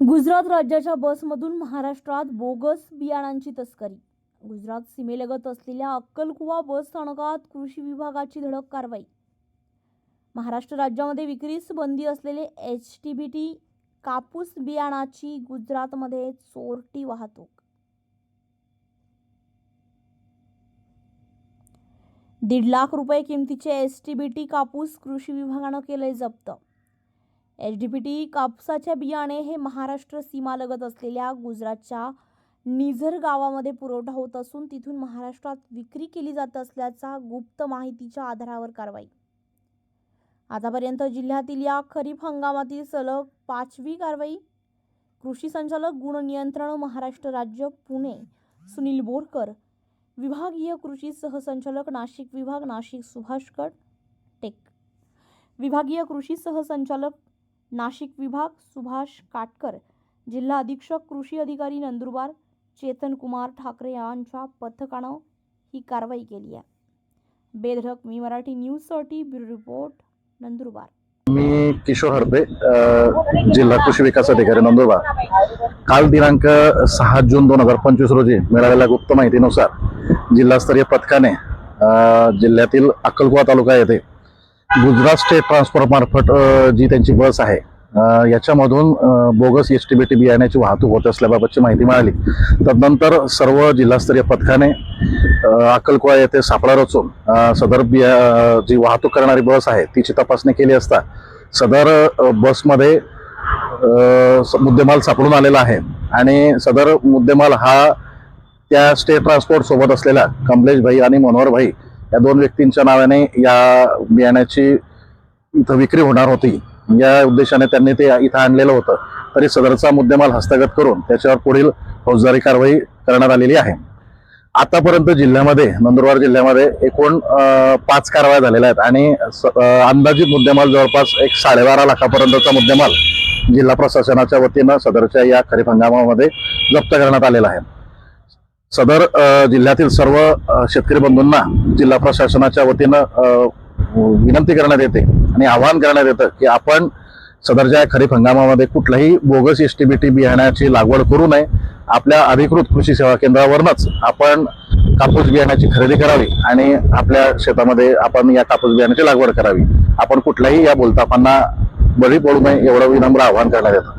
गुजरात राज्याच्या बसमधून महाराष्ट्रात बोगस बियाणांची तस्करी. गुजरात सीमेलगत असलेल्या अक्कलकुवा बस स्थानकात कृषी विभागाची धडक कारवाई. महाराष्ट्र राज्यामध्ये विक्रीस बंदी असलेले एच टी बी टी कापूस बियाणाची गुजरातमध्ये चोरटी वाहतूक. दीड लाख रुपये किमतीचे एस टी बी टी कापूस कृषी विभागानं केलंय जप्त. एच डी पी टी कापसाच्या बियाणे हे महाराष्ट्र सीमालगत असलेल्या गुजरातच्या निझर गावामध्ये पुरवठा होत असून तिथून महाराष्ट्रात विक्री केली जात असल्याचा गुप्त माहितीच्या आधारावर कारवाई. आतापर्यंत जिल्ह्यातील या खरीप हंगामातील सलग पाचवी कारवाई. कृषी संचालक गुण नियंत्रण महाराष्ट्र राज्य पुणे सुनील बोरकर. विभागीय कृषी सहसंचालक नाशिक विभाग नाशिक सुभाष कट टेक. विभागीय कृषी सहसंचालक नाशिक विभाग सुभाष काटकर जिल्हा अधीक्षक कृषी अधिकारी नंदुरबार चेतन कुमार ठाकरे यांच्या पथकानं ही कारवाई केली आहे. बेधडक मी मराठी न्यूजसाठी ब्युरो रिपोर्ट नंदुरबार. मी किशोर हरपे जिल्हा कृषी विकास अधिकारी नंदुरबार. काल दिनांक सहा जून दोन हजार पंचवीस रोजी मिळालेल्या गुप्त माहितीनुसार जिल्हास्तरीय पथकाने जिल्ह्यातील अक्कलकुवा तालुका येथे गुजरात स्टेट ट्रान्सपोर्टमार्फत जी त्यांची बस आहे याच्यामधून bogus S T B T बियाण्याची वाहतूक होत असल्याबाबतची माहिती मिळाली. तदनंतर सर्व जिल्हास्तरीय पथकाने अ, येथे सापळा रचून सदर बिया जी वाहतूक करणारी बस आहे तिची तपासणी केली असता सदर बसमध्ये स- मुद्देमाल सापडून आलेला आहे. आणि सदर मुद्देमाल हा त्या स्टेट ट्रान्सपोर्ट सोबत असलेल्या कमलेश भाई आणि मनोहर भाई या दोन व्यक्तींच्या नावाने या बियाण्याची इथं विक्री होणार होती. या उद्देशाने त्यांनी ते इथं आणलेलं होतं. तरी सदरचा मुद्देमाल हस्तगत करून त्याच्यावर पुढील फौजदारी कारवाई करण्यात आलेली आहे. आतापर्यंत जिल्ह्यामध्ये नंदुरबार जिल्ह्यामध्ये एकूण पाच कारवाया झालेल्या आहेत आणि स- अंदाजित मुद्देमाल जवळपास एक साडेबारा लाखापर्यंतचा मुद्देमाल जिल्हा प्रशासनाच्या वतीनं सदरच्या या खरीप हंगामामध्ये जप्त करण्यात आलेला आहे. सदर जिल्ह्यातील सर्व शेतकरी बंधूंना जिल्हा प्रशासनाच्या वतीनं विनंती करण्यात येते आणि आवाहन करण्यात येतं की आपण सदरच्या खरीप हंगामामध्ये कुठल्याही bogus S T B T बियाण्याची लागवड करू नये. आपल्या अधिकृत कृषी सेवा केंद्रावरूनच आपण कापूस बियाण्याची खरेदी करावी आणि आपल्या शेतामध्ये आपण या कापूस बियाण्याची लागवड करावी. आपण कुठल्याही या बोलतापांना बळी पडू नये एवढं विनम्र आवाहन करण्यात येतं.